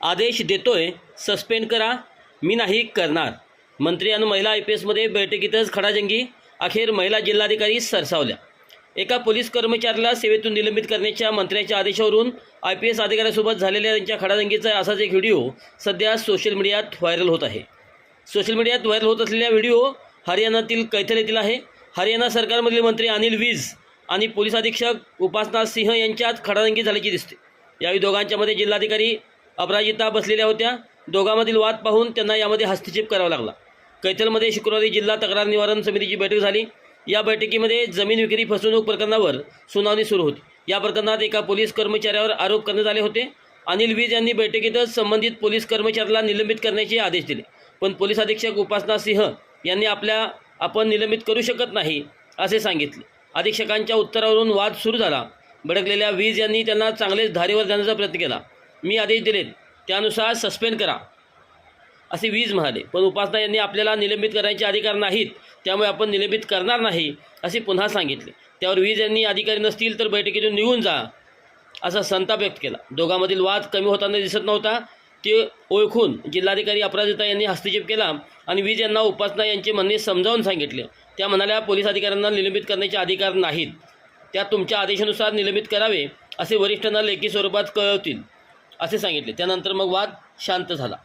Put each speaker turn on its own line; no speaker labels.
आदेश देतोय सस्पेंड करा. मी नाही करणार. मंत्री आणि महिला आय पी एसमध्ये बैठकीतच खडाजंगी अखेर महिला जिल्हाधिकारी सरसावल्या. एका पोलीस कर्मचाऱ्याला सेवेतून निलंबित करण्याच्या मंत्र्याच्या आदेशावरून आय पी एस अधिकाऱ्यासोबत झालेल्या त्यांच्या खडाजंगीचा असाच एक व्हिडिओ सध्या सोशल मीडियात व्हायरल होत आहे. सोशल मीडियात व्हायरल होत असलेला व्हिडिओ हरियाणातील कैथल येथील आहे. हरियाणा सरकारमधील मंत्री अनिल विज आणि पोलीस अधीक्षक उपासना सिंह यांच्यात खडाजंगी झाल्याची दिसते. यावेळी दोघांच्यामध्ये जिल्हाधिकारी अपराजिता बसलेल्या होत्या. दोघांमधील वाद पाहून त्यांना यामध्ये हस्तक्षेप करावा लागला. कैथलमध्ये शुक्रवारी जिल्हा तक्रार निवारण समितीची बैठक झाली. या बैठकीमध्ये जमीन विक्री फसवणूक प्रकरणावर सुनावणी सुरू होती. या प्रकरणात एका पोलीस कर्मचाऱ्यावर आरोप करण्यात आले होते. अनिल वीज यांनी बैठकीतच संबंधित पोलीस कर्मचाऱ्याला निलंबित करण्याचे आदेश दिले. पण पोलीस अधीक्षक उपासना सिंह यांनी आपल्या आपण निलंबित करू शकत नाही असे सांगितले. अधीक्षकांच्या उत्तरावरून वाद सुरू झाला. भडकलेल्या वीज यांनी त्यांना चांगलेच धारेवर जाण्याचा प्रयत्न केला. मी आदेश दिलेत. त्यानुसार सस्पेंड करा. असे वीज म्हणाले. पण उपासना यांनी आपल्याला निलंबित करण्याचे अधिकार नाहीत. त्यामुळे आपण निलंबित करणार नाही असे पुन्हा सांगितले. त्यावर वीज यांनी अधिकारी नसतील तर बैठकीतून निघून जा असा संताप व्यक्त केला. दोघांमधील वाद कमी होताना दिसत नव्हता. ते ओळखून जिल्हाधिकारी अपराजिता यांनी हस्तक्षेप केला आणि वीज यांना उपासना यांचे म्हणणे समजावून सांगितले. त्या म्हणाल्या पोलीस अधिकाऱ्यांना निलंबित करण्याचे अधिकार नाहीत. त्या तुमच्या आदेशानुसार निलंबित करावे असे वरिष्ठांना लेखी स्वरूपात कळवतील. असे सांगितले. त्यानंतर मग वाद शांत झाला.